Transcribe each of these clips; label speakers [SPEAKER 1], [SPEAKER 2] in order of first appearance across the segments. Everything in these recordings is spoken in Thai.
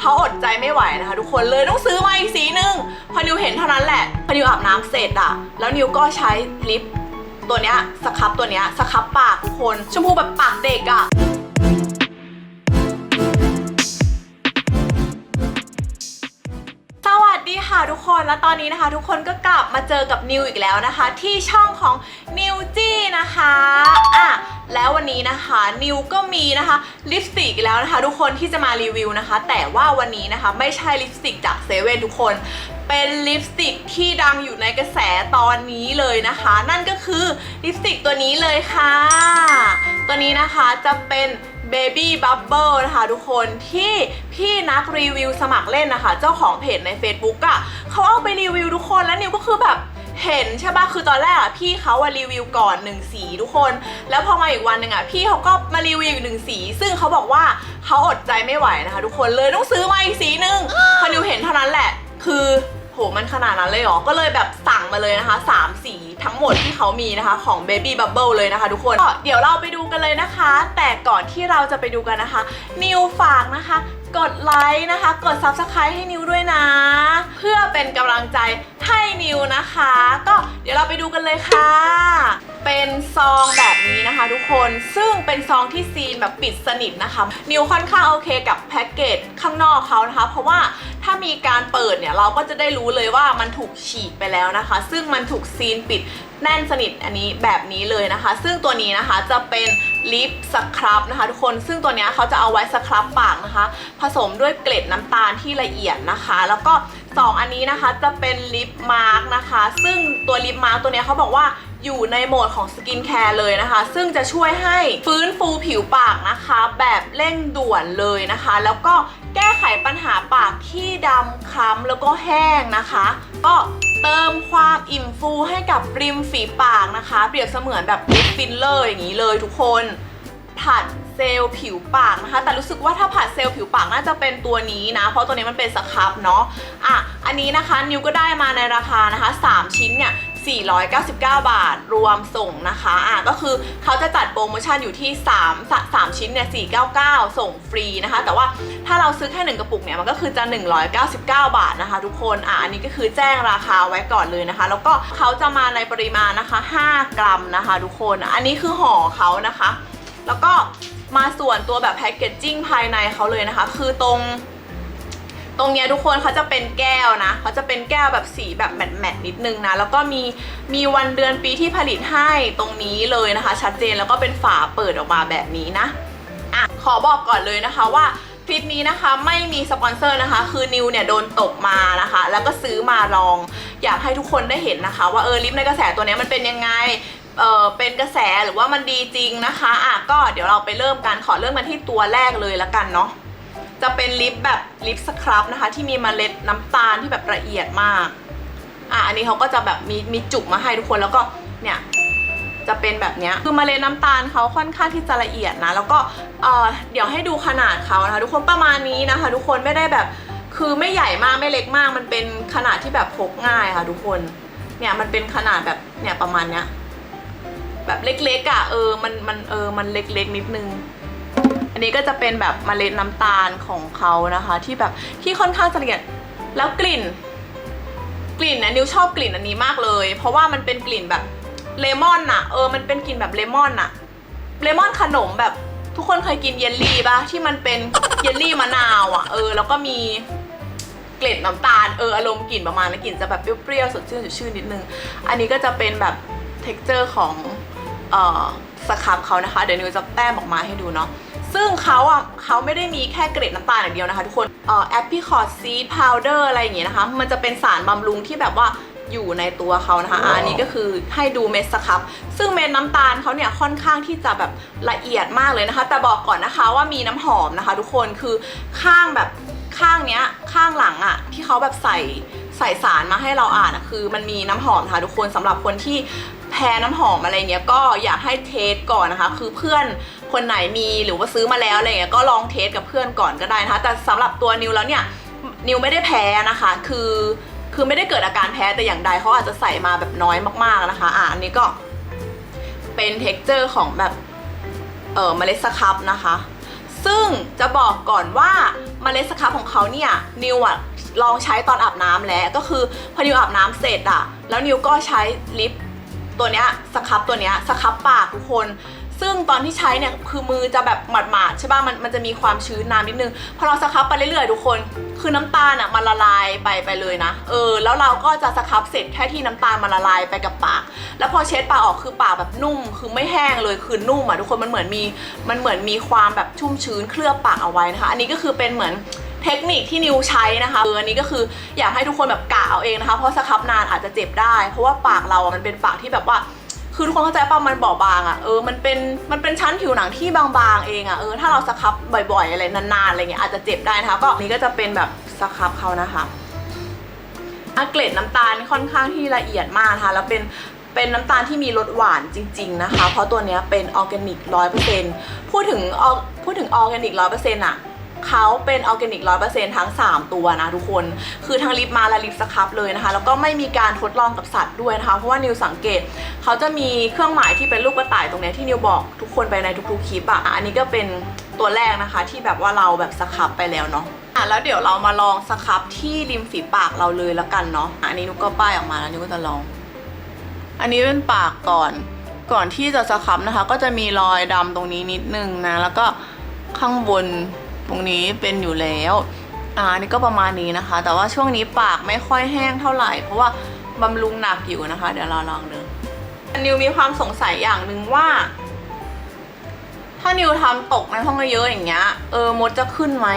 [SPEAKER 1] เขาอดใจไม่ไหวนะคะ ทุกคนเลยต้องซื้อมาอีกสีหนึ่งพอนิวเห็นเท่านั้นแหละพอนิวอาบน้ำเสร็จอะแล้วนิวก็ใช้ลิปตัวเนี้ยสครับตัวเนี้ยสครับปากทุกคนชมพูแบบปากเด็กอะสวัสดีค่ะทุกคนและตอนนี้นะคะ ทุกคนก็กลับมาเจอกับนิวอีกแล้วนะคะ ที่ช่องของนิวจี้นะคะอะ แล้ววันนี้นะคะนิวก็มีนะคะลิปสติกแล้วนะคะ ทุกคนที่จะมารีวิวนะคะ แต่ว่าวันนี้นะคะไม่ใช่ลิปสติกจากเซเว่นทุกคน เป็นลิปสติกที่ดังอยู่ในกระแสตอนนี้เลยนะคะ นั่นก็คือลิปสติกตัวนี้เลยค่ะ ตัวนี้นะคะจะเป็น Baby Bubble นะคะทุกคนที่พี่นักรีวิวสมัครเล่นนะคะ เจ้าของเพจใน Facebook อะ่ะเขาเอาไปรีวิวทุกคนแล้วนิวก็คือแบบ เห็นใช่ปะคือตอนแรกอะพี่เขาอะรีวิวก่อนหนึ่งสีทุกคน แล้วพอมาอีกวันหนึ่งอะพี่เขาก็มารีวิวอีกหนึ่งสี ซึ่งเขาบอกว่าเขาอดใจไม่ไหวนะคะ ทุกคนเลยต้องซื้อมาอีกสีหนึ่งพอนิวเห็นเท่านั้นแหละ คือโหมันขนาดนั้นเลยเหรอ ก็เลยแบบสั่งมาเลยนะคะ 3 สีทั้งหมดที่เขามีนะคะของ Baby Bubble เลยนะคะทุกคนก็เดี๋ยวเราไปดูกันเลยนะคะ แต่ก่อนที่เราจะไปดูกันนะคะ นิวฝากนะคะ กดไลค์นะคะ กด Subscribe ให้นิวด้วยนะ เพื่อเป็นกำลังใจให้นิวนะคะ ก็เดี๋ยวเราไปดูกันเลยค่ะ เป็นซองแบบนี้นะคะ ทุกคนซึ่งเป็นซองที่ซีนแบบปิดสนิทนะคะ นิวค่อนข้างโอเคกับแพ็กเกจข้างนอกเขานะคะ เพราะว่าถ้ามีการเปิดเนี่ยเราก็จะได้รู้เลยว่ามันถูกฉีกไปแล้วนะคะ ซึ่งมันถูกซีนปิดแน่นสนิทอันนี้แบบนี้เลยนะคะ ซึ่งตัวนี้นะคะจะเป็น ลิปสครับนะคะ ทุกคนซึ่งตัวนี้เขาจะเอาไว้สครับปากนะคะ ผสมด้วยเกล็ดน้ำตาลที่ละเอียดนะคะ แล้วก็ 2 อันนี้นะคะจะเป็นลิปมาร์กนะคะ ซึ่งตัวลิปมาร์กตัวนี้เขาบอกว่าอยู่ในโหมดของสกินแคร์เลยนะคะ ซึ่งจะช่วยให้ฟื้นฟูผิวปากนะคะ แบบเร่งด่วนเลยนะคะ แล้วก็แก้ไขปัญหาปากที่ดำคล้ำแล้วก็แห้งนะคะ ก็ เติมความอิ่มฟูให้กับริมฝีปากนะคะ เปรียบเสมือนแบบลิปฟิลเลอร์อย่างนี้เลยทุกคน ผัดเซลล์ผิวปากนะคะ แต่รู้สึกว่าถ้าผัดเซลล์ผิวปากน่าจะเป็นตัวนี้นะ เพราะตัวนี้มันเป็นสครับเนาะอะอันนี้นะคะนิวก็ได้มาในราคานะคะ 3 ชิ้นเนี่ย 499 บาท รวมส่งนะคะอะก็คือเขาจะจัดโปรโมชั่นอยู่ที่ 3 3 ชิ้นเนี่ย499 ส่งฟรีนะคะ แต่ว่าถ้าเราซื้อแค่ 1 กระปุกเนี่ยมันก็คือจะ 199 บาทนะคะ ทุกคนอะอันนี้ก็คือแจ้งราคาไว้ก่อนเลยนะคะ แล้วก็เขาจะมาในปริมาณนะคะ 5 กรัมนะคะ ทุกคนอันนี้คือห่อเขานะคะ แล้วก็มาส่วนตัวแบบแพคเกจจิ้งภายในเขาเลยนะคะ คือตรง ตรงเนี้ยทุกคนเขาจะเป็นแก้วนะเขาจะเป็นแก้วแบบสีแบบแมตต์แมตนิดนึงนะ แล้วก็มีมีวันเดือนปีที่ผลิตให้ตรงนี้เลยนะคะ ชัดเจนแล้วก็เป็นฝาเปิดออกมาแบบนี้นะอะขอบอกก่อนเลยนะคะว่าคลิปนี้นะคะไม่มีสปอนเซอร์นะคะ คือนิวเนี่ยโดนตกมานะคะ แล้วก็ซื้อมาลอง อยากให้ทุกคนได้เห็นนะคะ ว่าเออลิปในกระแสตัวเนี้ยมันเป็นยังไงเออเป็นกระแสหรือว่ามันดีจริงนะคะอะก็เดี๋ยวเราไปเริ่มกันขอเริ่มกันที่ตัวแรกเลยละกันเนาะ จะเป็นลิปแบบลิปสครับนะคะ ที่มีเมล็ดน้ำตาลที่แบบละเอียดมาก อะอันนี้เขาก็จะแบบมีมีจุกมาให้ทุกคนแล้วก็เนี่ยจะเป็นแบบเนี้ยคือเมล็ดน้ำตาลเขาค่อนข้างที่จะละเอียดนะ แล้วก็เอ่อเดี๋ยวให้ดูขนาดเขานะคะทุกคนประมาณนี้นะคะ ทุกคนไม่ได้แบบคือไม่ใหญ่มากไม่เล็กมาก มันเป็นขนาดที่แบบพกง่ายค่ะ ทุกคนเนี่ยมันเป็นขนาดแบบเนี่ยประมาณเนี้ยแบบเล็กๆอะเออมันมันเออมันเล็กๆนิดนึง อันนี้ก็จะเป็นแบบเมล็ดน้ำตาลของเขานะคะ ที่แบบที่ค่อนข้างจะละเอียดแล้วกลิ่น กลิ่นนะนิวชอบกลิ่นอันนี้มากเลย เพราะว่ามันเป็นกลิ่นแบบเลมอนอะเออมันเป็นกลิ่นแบบเลมอนอะเลมอนขนมแบบทุกคนเคยกินเยลลี่ปะที่มันเป็นเยลลี่มะนาวอะเออ แล้วก็มีเกล็ดน้ำตาลเอออารมณ์กลิ่นประมาณนั้นกลิ่นจะแบบเปรี้ยวๆสดชื่นสดชื่นนิดนึง อันนี้ก็จะเป็นแบบ t e x t อร์ของเอ่อสครับเขานะคะ เดี๋ยวนิวจะแต้มออกมาให้ดูเนาะ ซึ่งเขาอะเขาไม่ได้มีแค่เกล็ดน้ำตาลอย่างเดียวนะคะทุกคนเอ่อแอปพิคอร์ดซีดพาวเดอร์อะไรอย่างเงี้ยนะคะ มันจะเป็นสารบำรุงที่แบบว่าอยู่ในตัวเขานะคะอะอันนี้ก็คือให้ดูเม็ดสครับ ซึ่งเม็ดน้ำตาลเขาเนี่ยค่อนข้างที่จะแบบละเอียดมากเลยนะคะ แต่บอกก่อนนะคะว่ามีน้ำหอมนะคะ ทุกคนคือข้างแบบข้างเนี้ยข้างหลังอะที่เขาแบบใส่ใส่สารมาให้เราอ่านอะคือมันมีน้ำหอมนะคะทุกคนสำหรับคนที่แพ้น้ำหอมอะไรเงี้ยก็อยากให้เทสก่อนนะคะ คือเพื่อน คนไหนมีหรือว่าซื้อมาแล้วอะไรเงี้ยก็ลองเทสกับเพื่อนก่อนก็ได้นะคะแต่สำหรับตัวนิวแล้วเนี่ยนิวไม่ได้แพ้นะคะ คือคือไม่ได้เกิดอาการแพ้แต่อย่างใดเขาอาจจะใส่มาแบบน้อยมากๆนะคะ อะอันนี้ก็เป็นเท็กเจอร์ของแบบเออเมล็ดสครับนะคะ ซึ่งจะบอกก่อนว่าเมล็ดสครับของเขาเนี่ยนิวอะลองใช้ตอนอาบน้ำแล้วก็คือพอนิวอาบน้ำเสร็จอะแล้วนิวก็ใช้ลิปตัวเนี้ยสครับตัวเนี้ยสครับปากทุกคน ซึ่งตอนที่ใช้เนี่ยคือมือจะแบบหมาดๆใช่ป่ะมันมันจะมีความชื้นน้ำนิดนึงพอเราสครับไปเรื่อยๆทุกคน คือน้ำตาลอะมันละลายไปไปเลยนะ เออ แล้วเราก็จะสครับเสร็จแค่ที่น้ำตาลมันละลายไปกับปาก แล้วพอเช็ดปากออกคือปากแบบนุ่ม คือไม่แห้งเลยคือนุ่มอะทุกคนมันเหมือนมีมันเหมือนมีความแบบชุ่มชื้นเคลือบปากเอาไว้นะคะอันนี้ก็คือเป็นเหมือนเทคนิคที่นิวใช้นะคะเอออันนี้ก็คืออยากให้ทุกคนแบบกะเอาเองนะคะ เพราะสครับนานอาจจะเจ็บได้ เพราะว่าปากเราอะมันเป็นปากที่แบบว่า คือทุกคนเข้าใจป่ะมันบอบบางอะ่ะเออมันเป็นมันเป็นชั้นผิวหนังที่บางๆเองอะ่ะเออถ้าเราสครับบ่อยๆอะไรนานๆอะไรเงี้ยอาจจะเจ็บได้นะคะก็นี่ก็จะเป็นแบบสครับเขานะคะอะเกล็ดน้ำตาลค่อนข้างที่ละเอียดมากนะคะแล้วเป็นเป็นน้ำตาลที่มีรสหวานจริง ๆนะคะ เพราะตัวนี้เป็นออร์แกนิกร้อยเปอร์เซ็นต์พูดถึงออพูดถึงออร์แกนิกร้อยเปอร์เซ็นต์อะ เขาเป็นออร์แกนิกร้อยเปอร์เซ็นต์ทั้ง 3 ตัวนะทุกคน คือทั้งลิปมาและลิปสครับเลยนะคะ แล้วก็ไม่มีการทดลองกับสัตว์ด้วยนะคะ เพราะว่านิวสังเกตเขาจะมีเครื่องหมายที่เป็นรูปกระต่ายตรงนี้ที่นิวบอกทุกคนไปในทุกๆคลิปอะอันนี้ก็เป็นตัวแรกนะคะที่แบบว่าเราแบบสครับไปแล้วเนาะอะแล้วเดี๋ยวเรามาลองสครับที่ริมฝีปากเราเลยแล้วกันเนาะอันนี้นุกก็ป้ายออกมาแล้วนิวก็จะลอง อันนี้เป็นปากก่อนก่อนที่จะสครับนะคะ ก็จะมีรอยดำตรงนี้นิดนึงนะ แล้วก็ข้างบน ตรงนี้เป็นอยู่แล้วอ่าอันนี่ก็ประมาณนี้นะคะ แต่ว่าช่วงนี้ปากไม่ค่อยแห้งเท่าไหร่ เพราะว่าบำรุงหนักอยู่นะคะ เดี๋ยวเราลองดูนิวมีความสงสัยอย่างหนึ่งว่า ถ้านิวทำตกในห้องเยอะอย่างเงี้ยเออมดจะขึ้นไหม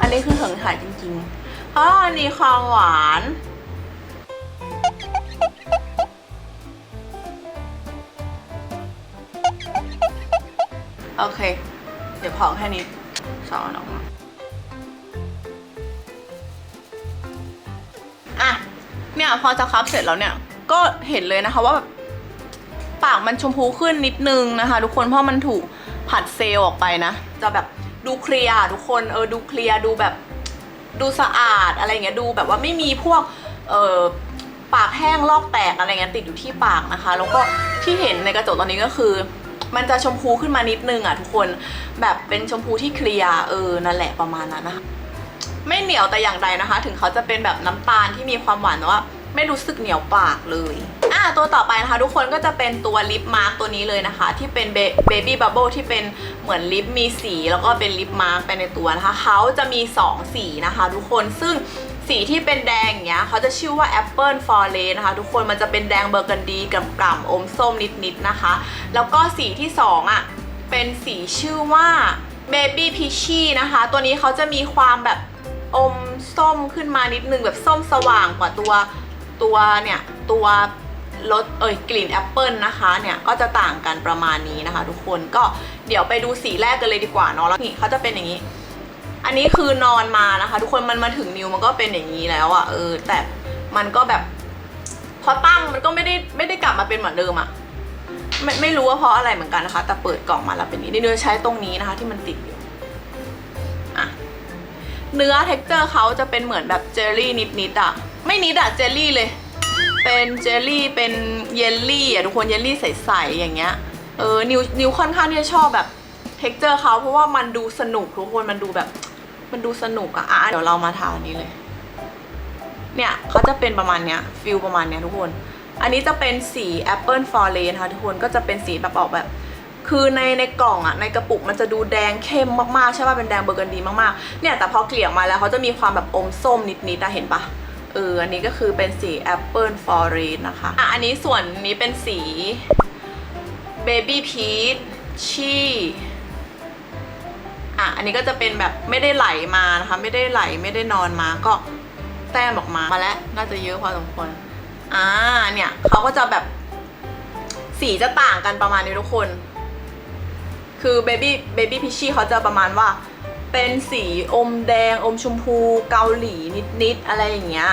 [SPEAKER 1] อันนี้คือเถิงถ่ายจริงๆเพราะอันนี้ความหวานโอเค เดี๋ยวพอแค่นี้ สอนออกมาอะเนี่ยพอจะคับเสร็จแล้วเนี่ย ก็เห็นเลยนะคะว่าแบบปากมันชมพูขึ้นนิดนึงนะคะ ทุกคนเพราะมันถูกผัดเซลล์ออกไปนะ จะแบบดูเคลียร์ทุกคนเออดูเคลียร์ดูแบบดูสะอาดอะไรเงี้ยดูแบบว่าไม่มีพวกเออปากแห้งลอกแตกอะไรเงี้ยติดอยู่ที่ปากนะคะ แล้วก็ที่เห็นในกระจกตอนนี้ก็คือ มันจะชมพูขึ้นมานิดนึงอะทุกคนแบบเป็นชมพูที่เคลียร์เออนั่นแหละประมาณนั้นนะคะไม่เหนียวแต่อย่างใดนะคะ ถึงเขาจะเป็นแบบน้ำตาลที่มีความหวานแต่ว่าไม่รู้สึกเหนียวปากเลยอะตัวต่อไปนะคะ ทุกคนก็จะเป็นตัวลิปมาร์กตัวนี้เลยนะคะ ที่เป็นเบบี้บับเบิลที่เป็นเหมือนลิปมีสี แล้วก็เป็นลิปมาร์กไปในตัวนะคะ เขาจะมี 2 สีนะคะ ทุกคนซึ่ง สีที่เป็นแดงอย่างเงี้ยเขาจะชื่อว่าแอปเปิลฟอร์เรนะคะ ทุกคนมันจะเป็นแดงเบอร์กันดีกับกล่ำอมส้มนิดๆนะคะ แล้วก็สีที่2อะเป็นสีชื่อว่า Baby Peachy นะคะ ตัวนี้เขาจะมีความแบบอมส้มขึ้นมานิดนึงแบบส้มสว่างกว่าตัวตัวเนี่ยตัวรสเอ่ยกลิ่นแอปเปิลนะคะเนี่ยก็จะต่างกันประมาณนี้นะคะ ทุกคนก็เดี๋ยวไปดูสีแรกกันเลยดีกว่าเนาะแล้วนี่เขาจะเป็นอย่างนี้ อันนี้คือนอนมานะคะ ทุกคนมันมาถึงนิวมันก็เป็นอย่างนี้แล้วอะ่ะเออ แต่มันก็แบบ พอตั้งมันก็ไม่ได้ไม่ได้กลับมาเป็นเหมือนเดิมอะ่ะไม่ไม่รู้ว่าเพราะอะไรเหมือนกันนะคะ แต่เปิดกล่องมาแล้วเป็นนี้เดี๋ยวใช้ตรงนี้นะคะ ที่มันติดอยู่อะเนื้อเท็กเจอร์เขาจะเป็นเหมือนแบบเจลลี่นิดๆอะ่ะไม่นิดอะเจลลี่เลย เป็นเจลลี่เป็นเยลลี่อะทุกคนเยลลี่ใสๆอย่างเงี้ยเออนิวนิวค่อนข้างที่จะชอบแบบเท็กเจอร์เขาเพราะว่ามันดูสนุกทุกคนมันดูแบบ มันดูสนุกอะอะเดี๋ยวเรามาทาอันนี้เลย เนี่ยเขาจะเป็นประมาณเนี้ยฟิลประมาณเนี้ยทุกคน อันนี้จะเป็นสีแอปเปิลฟอร์เรนค่ะทุกคนก็จะเป็นสีแบบออกแบบ คือในในกล่องอะในกระปุกมันจะดูแดงเข้มมากๆใช่ป่ะเป็นแดงเบอร์กันดีมากๆเนี่ยแต่พอเกลี่ยมาแล้วเขาจะมีความแบบอมส้มนิดๆอะเห็นปะเอออันนี้ก็คือเป็นสีแอปเปิลฟอร์เรนนะคะอะอันนี้ส่วนนี้เป็นสีเบบี้พีชชี อะอันนี้ก็จะเป็นแบบไม่ได้ไหลมานะคะ ไม่ได้ไหลไม่ได้นอนมาก็แต้มออกมามาแล้วน่าจะเยอะพอสมควรอ่าเนี่ยเขาก็จะแบบ สีจะต่างกันประมาณนี้ทุกคน คือเบบี้เบบี้พิชชี่เขาจะประมาณว่า เป็นสีอมแดง อมชมพู เกาหลีนิดๆอะไรอย่างเงี้ย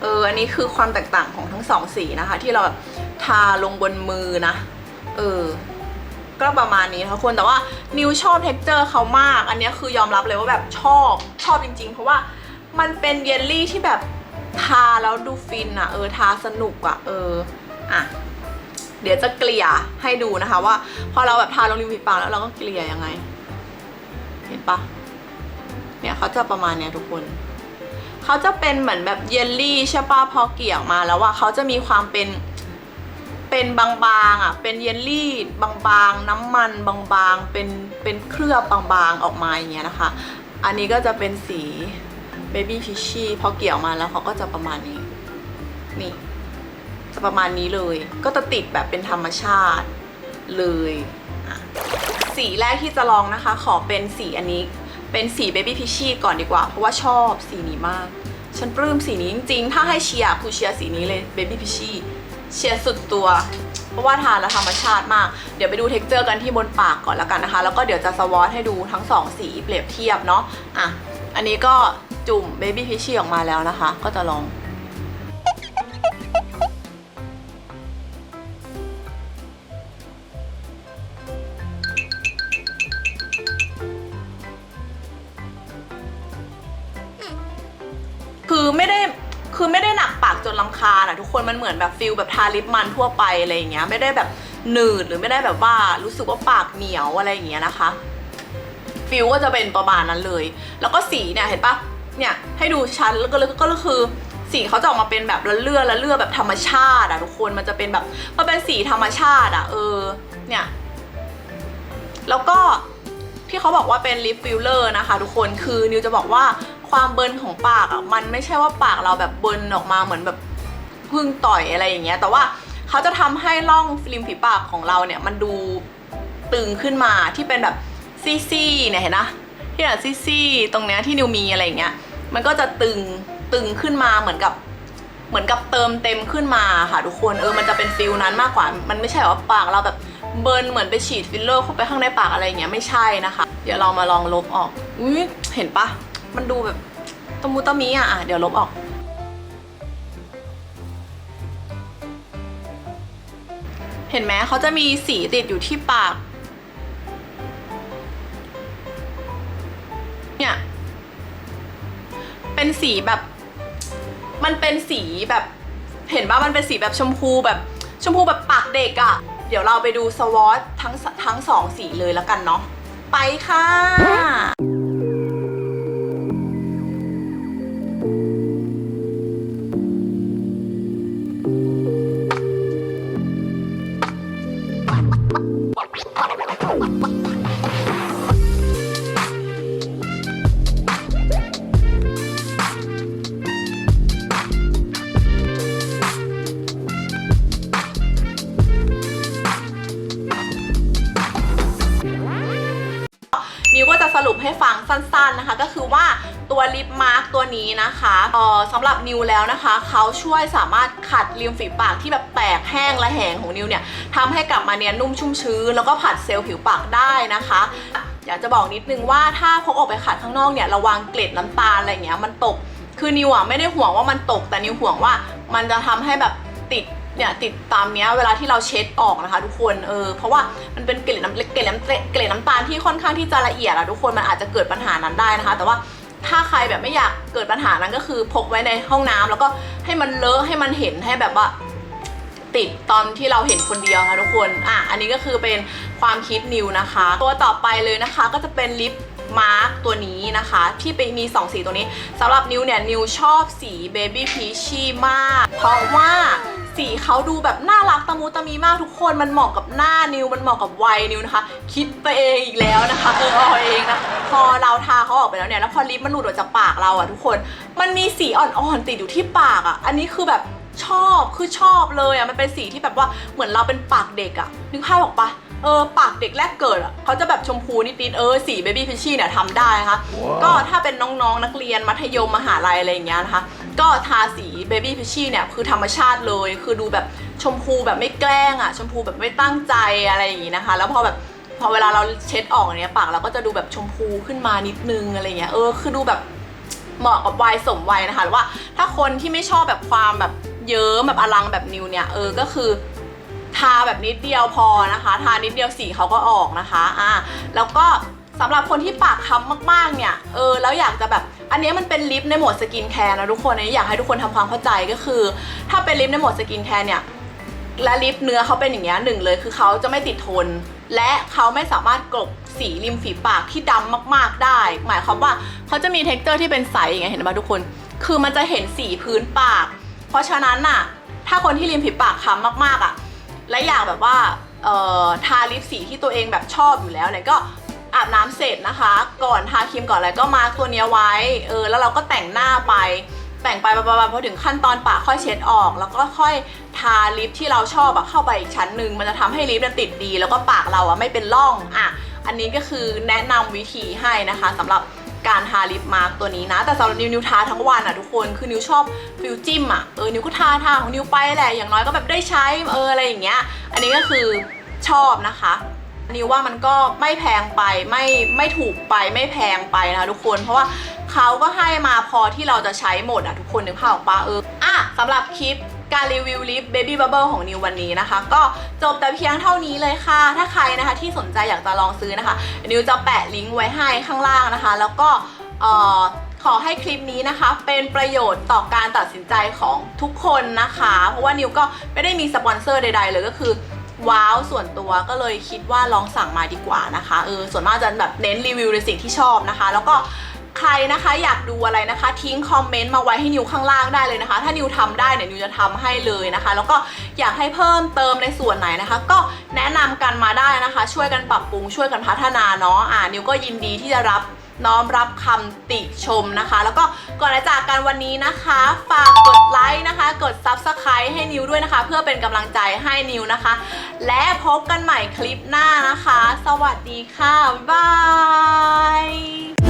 [SPEAKER 1] เอออันนี้คือความแตกต่างของทั้งสองสีนะคะ ที่เราแบบทาลงบนมือนะ เออ ก็ประมาณนี้ทุกคนแต่ว่านิวชอบเท็กเจอร์เขามาก อันนี้คือยอมรับเลยว่าแบบชอบชอบจริง ๆ เพราะว่ามันเป็นเยลลี่ที่แบบทาแล้วดูฟินอะเออทาสนุกอะเอออะเดี๋ยวจะเกลี่ยให้ดูนะคะว่า พอเราแบบทาลงริมฝีปากแล้วเราก็เกลี่ยยังไง เห็นปะเนี่ยเขาจะประมาณเนี้ยทุกคนเขาจะเป็นเหมือนแบบเยลลี่ใช่ปะพอเกลี่ยวมาแล้วว่าเขาจะมีความเป็น เป็นบางๆอะ เป็นเยลลี่บางๆ น้ำมันบางๆ เป็นเป็นเคลือบบางๆออกมาอย่างเงี้ยนะคะ อันนี้ก็จะเป็นสีเบบี้ฟิชชี่พอเกี่ยวมาแล้วเขาก็จะประมาณนี้ นี่ จะประมาณนี้เลย ก็จะติดแบบเป็นธรรมชาติเลยสีแรกที่จะลองนะคะ ขอเป็นสีอันนี้ เป็นสีเบบี้พิชชี่ก่อนดีกว่า เพราะว่าชอบสีนี้มาก ฉันปลื้มสีนี้จริงๆ ถ้าให้เชียร์คือเชียร์สีนี้เลยเบบี้พิชชี่ เชียร์สุดตัว เพราะว่าทานแล้วธรรมชาติมาก เดี๋ยวไปดูเท็กเจอร์กันที่บนปากก่อนละกันนะคะ แล้วก็เดี๋ยวจะสวอตให้ดูทั้งสองสีเปรียบเทียบเนาะอะอันนี้ก็จุ่มเบบี้พิชชี่ออกมาแล้วนะคะ ก็จะลอง คือไม่ได้หนักปากจนลำคาญอะทุกคนมันเหมือนแบบฟิลแบบทาลิปมันทั่วไปอะไรอย่างเงี้ยไม่ได้แบบหนืดหรือไม่ได้แบบว่ารู้สึกว่าปากเหนียวอะไรอย่างเงี้ยนะคะฟิลก็จะเป็นประมาณนั้นเลย แล้วก็สีเนี่ยเห็นปะเนี่ยให้ดูชัดแล้วก็แล้วก็ก็คือสีเขาจะออกมาเป็นแบบละเลือละเลือแบบธรรมชาติอะทุกคนมันจะเป็นแบบมันเป็นสีธรรมชาติอะเออเนี่ยแล้วก็ที่เขาบอกว่าเป็นลิปฟิลเลอร์นะคะ ทุกคนคือนิวจะบอกว่า ความเบิร์นของปากอะมันไม่ใช่ว่าปากเราแบบเบิร์นออกมาเหมือนแบบพึ่งต่อยอะไรอย่างเงี้ย แต่ว่าเขาจะทำให้ร่องริมฝีปากของเราเนี่ยมันดูตึงขึ้นมาที่เป็นแบบซี่ๆเนี่ยเห็นนะที่แบบซี่ๆตรงเนี้ยที่นิวมีอะไรอย่างเงี้ย มันก็จะตึงตึงขึ้นมาเหมือนกับเหมือนกับเติมเต็มขึ้นมาค่ะทุกคนเออมันจะเป็นฟิลนั้นมากกว่า มันไม่ใช่ว่าปากเราแบบเบิร์นเหมือนไปฉีดฟิลเลอร์เข้าไปข้างในปากอะไรอย่างเงี้ยไม่ใช่นะคะ เดี๋ยวเรามาลองลบออกอุ้ยเห็นปะ มันดูแบบตะมูตะมีอะอะเดี๋ยวลบออก เห็นไหมเขาจะมีสีติดอยู่ที่ปาก เนี่ย เป็นสีแบบ มันเป็นสีแบบ เห็นว่ามันเป็นสีแบบชมพูแบบ ชมพูแบบปากเด็กอะ่ะ เดี๋ยวเราไปดูสวอตทั้งทั้งสองสีเลยแล้วกันเนาะ ไปค่ะ Oh, my God. นี้นะคะเอ่อสำหรับนิวแล้วนะคะ เขาช่วยสามารถขัดริมฝีปากที่แบบแตกแห้งและแหงของนิวเนี่ยทำให้กลับมาเนียนนุ่มชุ่มชื้นแล้วก็ผัดเซลล์ผิวปากได้นะคะอยากจะบอกนิดนึงว่าถ้าพกออกไปขัดข้างนอกเนี่ยระวังเกล็ดน้ำตาลอะไรเงี้ยมันตกคือนิวอะไม่ได้ห่วงว่ามันตกแต่นิวห่วงว่ามันจะทำให้แบบติดเนี่ยติดตามเนี้ยเวลาที่เราเช็ดออกนะคะ ทุกคนเออเพราะว่ามันเป็นเกล็ดน้ำเกล็ดน้ำเกล็ดน้ำตาลที่ค่อนข้างที่จะละเอียดอะทุกคนมันอาจจะเกิดปัญหานั้นได้นะคะ แต่ว่า ถ้าใครแบบไม่อยากเกิดปัญหานั้นก็คือพกไว้ในห้องน้ำแล้วก็ให้มันเลอะให้มันเห็นให้แบบว่า ติดตอนที่เราเห็นคนเดียวค่ะทุกคนอะอันนี้ก็คือเป็นความคิดนิวนะคะ ตัวต่อไปเลยนะคะก็จะเป็นลิป มาร์กตัวนี้นะคะ ที่เป็นมี 2 สีตัวนี้สำหรับนิวเนี่ย นิวชอบสีเบบี้พีชีมาก เพราะว่าสีเขาดูแบบน่ารักตะมูตะมีมากทุกคนมันเหมาะกับหน้านิวมันเหมาะกับวัยนิวนะคะ คิดไปเองอีกแล้วนะคะเออเอาเองนะพอเราทาเขาออกไปแล้วเนี่ยแล้วพอลิปมันหลุดออกจากปากเราอะทุกคน มันมีสีอ่อนๆติดอยู่ที่ปากอะอันนี้คือแบบชอบคือชอบเลยอะมันเป็นสีที่แบบว่าเหมือนเราเป็นปากเด็กอะนึกภาพออกปะ เออปากเด็กแรกเกิดอะเขาจะแบบชมพูนิดๆเออสีเบบี้พิชชี่เนี่ยทำได้นะคะ ก็ถ้าเป็นน้องๆนักเรียนมัธยมมหาลัยอะไรอย่างเงี้ยนะคะ ก็ทาสีเบบี้พิชชี่เนี่ยคือธรรมชาติเลย คือดูแบบชมพูแบบไม่แกล้งอะชมพูแบบไม่ตั้งใจอะไรอย่างงี้นะคะ แล้วพอแบบพอเวลาเราเช็ดออกเนี่ยปากเราก็จะดูแบบชมพูขึ้นมานิดนึงอะไรเงี้ยเออคือดูแบบเหมาะกับวัยสมวัยนะคะหรือว่าถ้าคนที่ไม่ชอบแบบความแบบเยิ้มแบบอลังแบบนิวเนี่ยเออก็คือ ทาแบบนิดเดียวพอนะคะ ทานิดเดียวสีเขาก็ออกนะคะอ่าแล้วก็สำหรับคนที่ปากค้ำมากๆเนี่ยเออแล้วอยากจะแบบอันนี้มันเป็นลิปในโหมดสกินแคร์นะทุกคนอันนี้อยากให้ทุกคนทำความเข้าใจก็คือ ถ้าเป็นลิปในโหมดสกินแคร์เนี่ยและลิปเนื้อเขาเป็นอย่างเงี้ยหนึ่งเลยคือเขาจะไม่ติดทน และเขาไม่สามารถกลบสีริมฝีปากที่ดำมากๆได้ หมายความว่าเขาจะมีเท็กเจอร์ที่เป็นใสอย่างเงี้ยเห็นไหมทุกคน คือมันจะเห็นสีพื้นปาก เพราะฉะนั้นน่ะ ถ้าคนที่ริมฝีปากค้ำมากๆอะ และอยากแบบว่าทาลิปสีที่ตัวเองแบบชอบอยู่แล้วเนี่ยก็อาบน้ำเสร็จนะคะ ก่อนทาครีมก่อนอะไรก็มาตัวเนี้ยไว้เออแล้วเราก็แต่งหน้าไปแต่งไปไปไปพอถึงขั้นตอนปากค่อยเช็ดออก แล้วก็ค่อยทาลิปที่เราชอบอะเข้าไปอีกชั้นหนึ่งมันจะทำให้ลิปเนี่ยติดดี แล้วก็ปากเราอะไม่เป็นร่องอะอันนี้ก็คือแนะนำวิธีให้นะคะสำหรับ การทาลิปมาร์กตัวนี้นะ แต่สำหรับนิวนิวทาทั้งวันอะทุกคนคือนิวชอบฟิลจิ้มอะเออนิวก็ทาทาของนิวไปแหละอย่างน้อยก็แบบได้ใช้เอออะไรอย่างเงี้ย อันนี้ก็คือชอบนะคะนิวว่ามันก็ไม่แพงไปไม่ไม่ถูกไปไม่แพงไปนะคะทุกคนเพราะว่าเขาก็ให้มาพอที่เราจะใช้หมดอะทุกคนนึกภาพออกปะเอออะสำหรับคลิป การรีวิวลิป Baby Bubble ของนิววันนี้นะคะ ก็จบแต่เพียงเท่านี้เลยค่ะ ถ้าใครนะคะที่สนใจอยากจะลองซื้อนะคะ นิวจะแปะลิงก์ไว้ให้ข้างล่างนะคะ แล้วก็ขอให้คลิปนี้นะคะ เป็นประโยชน์ต่อการตัดสินใจของทุกคนนะคะ เพราะว่านิวก็ไม่ได้มีสปอนเซอร์ใด ๆ เลยก็คือว้าวส่วนตัวก็เลยคิดว่าลองสั่งมาดีกว่านะคะเออส่วนมากจะแบบเน้นรีวิวในสิ่งที่ชอบนะคะ แล้วก็ ใครนะคะอยากดูอะไรนะคะ ทิ้งคอมเมนต์มาไว้ให้นิวข้างล่างได้เลยนะคะ ถ้านิวทำได้เนี่ยนิวจะทำให้เลยนะคะ แล้วก็อยากให้เพิ่มเติมในส่วนไหนนะคะ ก็แนะนำกันมาได้นะคะ ช่วยกันปรับปรุงช่วยกันพัฒนาเนาะอ่านิวก็ยินดีที่จะรับน้อมรับคำติชมนะคะ แล้วก็ก่อนจะจากกันวันนี้นะคะ ฝากกดไลค์นะคะ กด Subscribe ให้นิวด้วยนะคะ เพื่อเป็นกำลังใจให้นิวนะคะ และพบกันใหม่คลิปหน้านะคะ สวัสดีค่ะ บ๊ายบาย